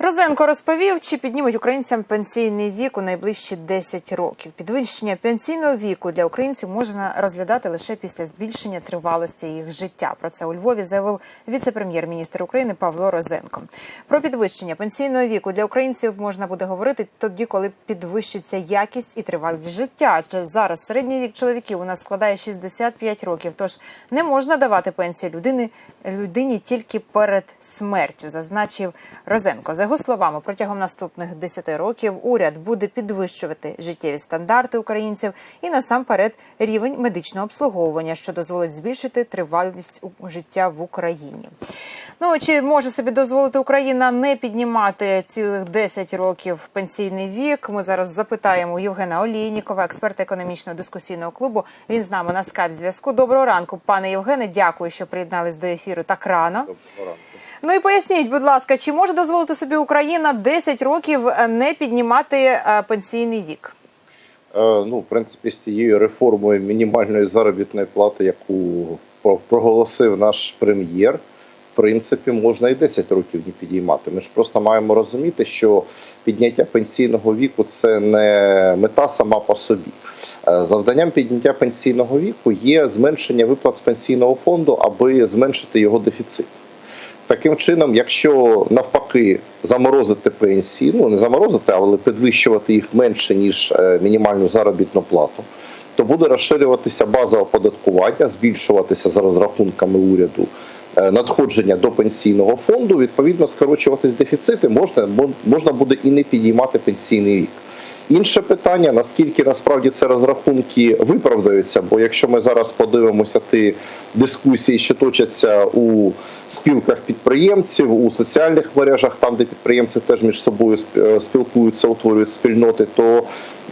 Розенко розповів, чи піднімуть українцям пенсійний вік у найближчі 10 років. Підвищення пенсійного віку для українців можна розглядати лише після збільшення тривалості їх життя. Про це у Львові заявив віце-прем'єр-міністр України Павло Розенко. Про підвищення пенсійного віку для українців можна буде говорити тоді, коли підвищиться якість і тривалість життя. Зараз середній вік чоловіків у нас складає 65 років. Тож не можна давати пенсію людини людині тільки перед смертю, зазначив Розенко. Його словами, протягом наступних 10 років уряд буде підвищувати життєві стандарти українців і насамперед рівень медичного обслуговування, що дозволить збільшити тривалість життя в Україні. Ну чи може собі дозволити Україна не піднімати цілих 10 років пенсійний вік? Ми зараз запитаємо Євгена Олійнікова, експерта економічного дискусійного клубу. Він з нами на скайп зв'язку. Доброго ранку, пане Євгене. Дякую, що приєднались до ефіру так рано. Ну і поясніть, будь ласка, чи може дозволити собі Україна 10 років е, не піднімати е, пенсійний вік? Е, Ну, в принципі, з цією реформою мінімальної заробітної плати, яку проголосив наш прем'єр, в принципі, можна і 10 років не підіймати. Ми ж просто маємо розуміти, що підняття пенсійного віку це не мета сама по собі. Завданням підняття пенсійного віку є зменшення виплат з пенсійного фонду, аби зменшити його дефіцит. Таким чином, якщо навпаки заморозити пенсії, ну не заморозити, але підвищувати їх менше ніж е, мінімальну заробітну плату, то буде розширюватися база оподаткування, збільшуватися за розрахунками уряду е, надходження до пенсійного фонду. Відповідно, скорочуватись дефіцити можна можна буде і не підіймати пенсійний вік. Інше питання: наскільки насправді це розрахунки виправдаються? Бо якщо ми зараз подивимося ті дискусії, що точаться у спілках підприємців, у соціальних мережах, там де підприємці теж між собою е, спілкуються, утворюють спільноти, то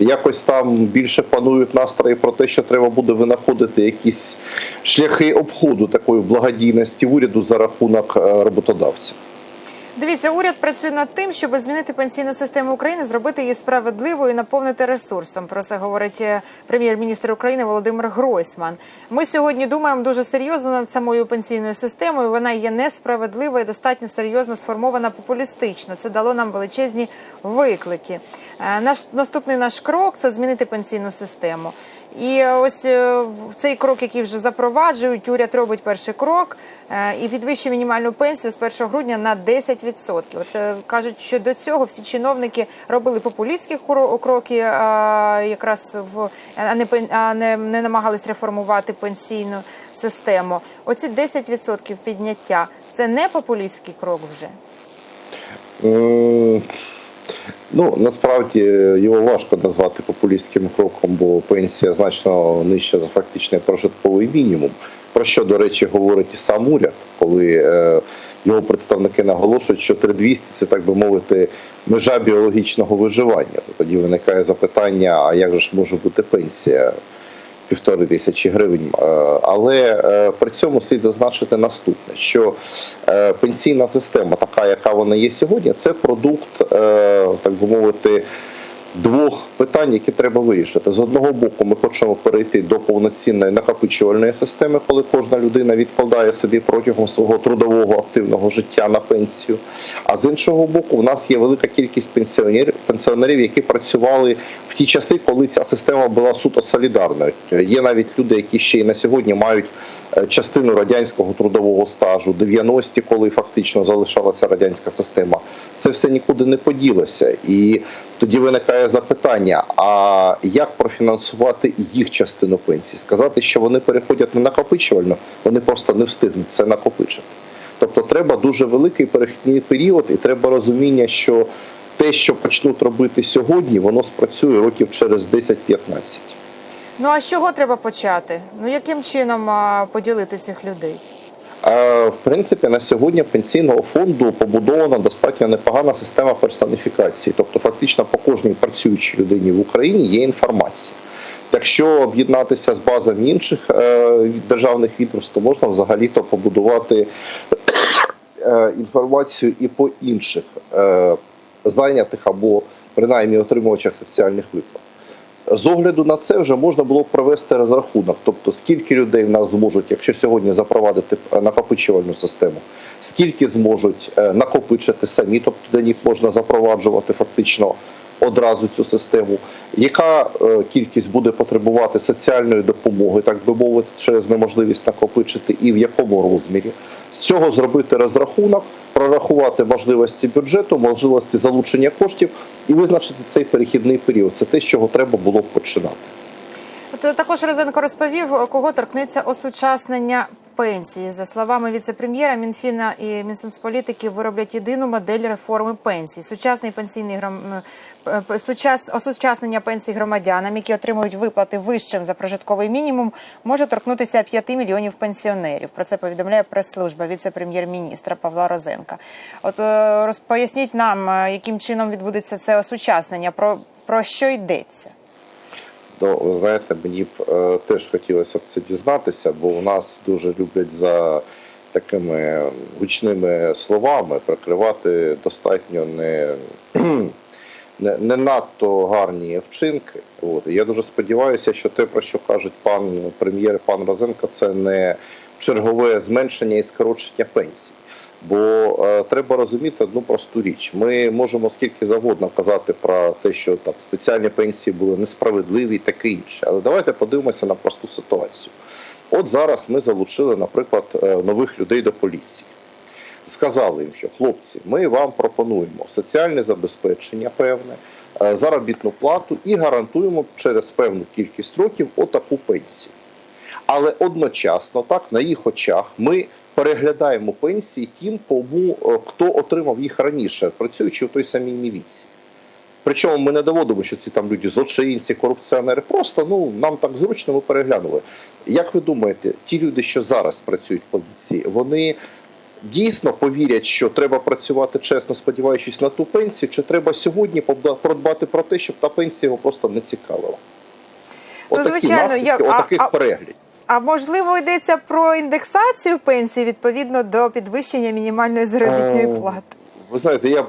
якось там більше панують настрої про те, що треба буде винаходити якісь шляхи обходу такої благодійності уряду за рахунок е, роботодавців. Дивіться, уряд працює над тим, щоб змінити пенсійну систему України, зробити її справедливою і наповнити ресурсом. Про це говорить е, прем'єр-міністр України Володимир Гройсман. Ми сьогодні думаємо дуже серйозно над самою пенсійною системою. Вона є несправедлива і достатньо серйозно сформована популістично. Це дало нам величезні виклики. Е, Наш наступний наш крок це змінити пенсійну систему. І ось е, в цей крок, який вже запроваджують, уряд робить перший крок е, і підвищує мінімальну пенсію з 1 грудня на 10%. От е, кажуть, що до цього всі чиновники робили популістські кро- кроки, якраз в а не а не, не намагались реформувати пенсійну систему. Оці 10% підняття це не популістський крок вже. Ну насправді його важко назвати популістським кроком, бо пенсія значно нижча за фактичний прожитковий мінімум. Про що, до речі, говорить і сам уряд, коли е, його представники наголошують, що 3200 – це так би мовити межа біологічного виживання. Тоді виникає запитання: а як же ж може бути пенсія? Півтори тисячі гривень, Е, але е, при цьому слід зазначити наступне: що е, пенсійна система, така яка вона є сьогодні, це продукт, так би мовити, двох питань, які треба вирішити. З одного боку, ми хочемо перейти до повноцінної накопичувальної системи, коли кожна людина відкладає собі протягом свого трудового активного життя на пенсію. А з іншого боку, в нас є велика кількість пенсіонерів, пенсіонерів, які працювали в ті часи, коли ця система була суто солідарною. Є навіть люди, які ще й на сьогодні мають частину радянського трудового стажу, 90-ті, коли фактично залишалася радянська система. Це все нікуди не поділося. І тоді виникає запитання: а як профінансувати їх частину пенсії? Сказати, що вони переходять на накопичувальну, вони просто не встигнуть це накопичити. Тобто треба дуже великий перехідний період, і треба розуміння, що те, що почнуть робити сьогодні, воно спрацює років через 10-15. Ну а з чого треба почати? Ну яким чином поділити цих людей? В принципі, на сьогодні пенсійного фонду побудована достатньо непогана система персоніфікації. Тобто, фактично по кожній працюючій людині в Україні є інформація. Якщо об'єднатися з базами інших е, державних відомств, то можна взагалі-то побудувати е, інформацію і по інших е, зайнятих або принаймні отримувачах соціальних виплат. З огляду на це вже можна було б провести розрахунок, тобто скільки людей в нас зможуть, якщо сьогодні запровадити е, накопичувальну систему, скільки зможуть е, накопичити самі, тобто для них можна запроваджувати фактично одразу цю систему, яка е, кількість буде потребувати соціальної допомоги, так би мовити, через неможливість накопичити, і в якому розмірі. З цього зробити розрахунок, прорахувати можливості бюджету, можливості залучення коштів і визначити цей перехідний період. Це те, з чого треба було б починати. Також Розенко розповів, кого торкнеться осучаснення пенсії. За словами віце-прем'єра, Мінфіна і Мінсоцполітики вироблять єдину модель реформи пенсій. Сучасний пенсійний грам... е, сучас... осучаснення пенсій громадянам, які отримують виплати вищим за прожитковий мінімум, може торкнутися 5 мільйонів пенсіонерів. Про це повідомляє прес-служба віце-прем'єр-міністра Павла Розенка. От е, роз... поясніть нам, е, яким чином відбудеться це осучаснення, про, про що йдеться. Ну, ви знаєте, мені б е, теж хотілося б це дізнатися, бо у нас дуже люблять за такими гучними словами прикривати достатньо не, не, не надто гарні вчинки. От. Я дуже сподіваюся, що те, про що кажуть пан прем'єр, пан Розенко, це не чергове зменшення і скорочення пенсій. Бо е, треба розуміти одну просту річ. Ми можемо скільки завгодно казати про те, що там спеціальні пенсії були несправедливі і таке інше. Але давайте подивимося на просту ситуацію. От зараз ми залучили, наприклад, е, нових людей до поліції. Сказали їм, що хлопці, ми вам пропонуємо соціальне забезпечення певне, е, заробітну плату і гарантуємо через певну кількість років отаку пенсію. Але одночасно, так, на їх очах, ми переглядаємо пенсії тим, кому е, хто отримав їх раніше, працюючи в той самій міліції. Причому ми не доводимо, що ці там люди злочинці, корупціонери. Просто ну нам так зручно ми переглянули. Як ви думаєте, ті люди, що зараз працюють в поліції, вони дійсно повірять, що треба працювати чесно, сподіваючись на ту пенсію, чи треба сьогодні подбати про те, щоб та пенсія його просто не цікавила? Ну, Отакі звичайно, наслідки, я- отаких а- переглядів. А можливо йдеться про індексацію пенсії відповідно до підвищення мінімальної заробітної Е, плати. Ви знаєте, я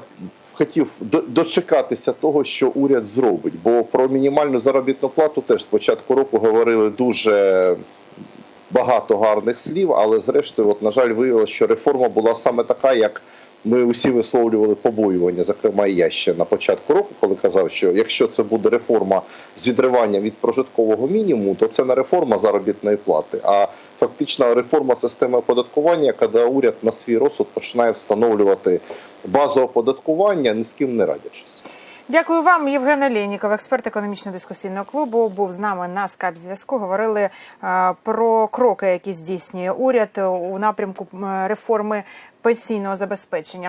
хотів дочекатися того, що уряд зробить, бо про мінімальну заробітну плату теж з початку року говорили дуже багато гарних слів, але зрештою, от, на жаль, виявилося, що реформа була саме така, як ми усі висловлювали побоювання, зокрема і я ще на початку року, коли казав, що якщо це буде реформа з відриванням від прожиткового мінімуму, то це не реформа заробітної плати, а фактично реформа системи оподаткування, коли уряд на свій розсуд починає встановлювати базу оподаткування, ні з ким не радячись. Дякую вам, Євген Олєніков, експерт економічно-дискусійного клубу. Був з нами на скайп зв'язку. Говорили е, про кроки, які здійснює уряд у напрямку реформи пенсійного забезпечення.